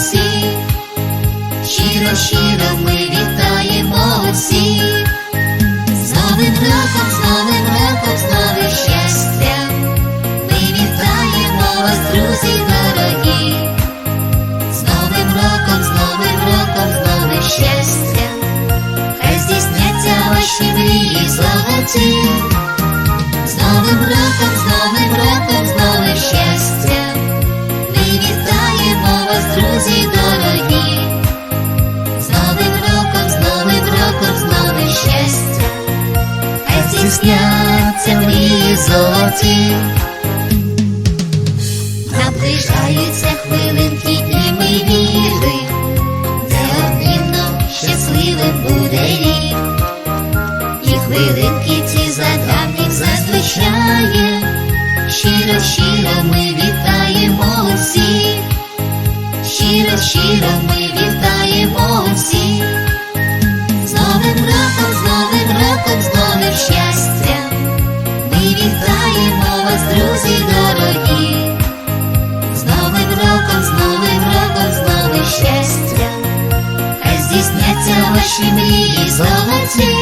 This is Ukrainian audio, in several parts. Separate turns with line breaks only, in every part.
усіх, щиро, щиро ми вітаємо усіх, з Новим роком, з Новим роком, з новим щастям, ми вітаємо вас, друзі дорогі, з Новим роком, з Новим роком, з новим щастям, хай здійсняться ваші мрії золоті. Мрії. Наближаються хвилинки, і ми віримо, неодмінно щасливим буде рік. І хвилинки ці за давніх зазвичаєм, щиро, щиро ми вітаємо усіх, щиро, щиро ми ваші мрії золоті.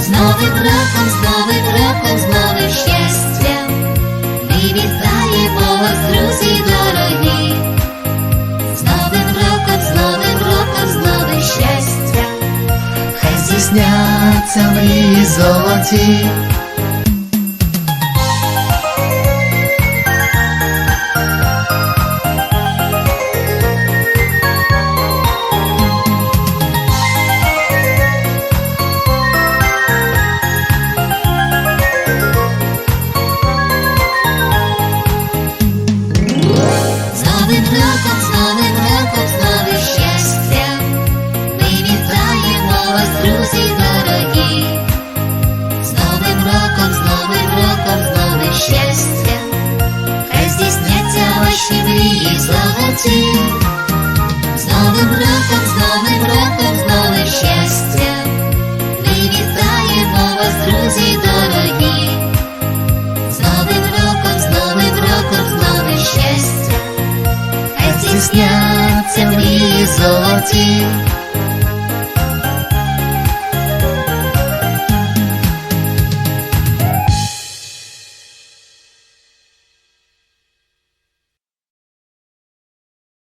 З Новим роком, з Новим роком, з новим щастям, ми вітаємо вас, друзі дорогі, з Новим роком, з Новим роком, з новим щастям, хай
Здійсняться мрії золоті.
Ваші мрії золоті, з Новим роком, з Новим роком, з щастям, ми вітаємо вас, друзі дорогі. З Новим роком, з Новим роком, з новим щастям, хай здійсняться мрії золоті.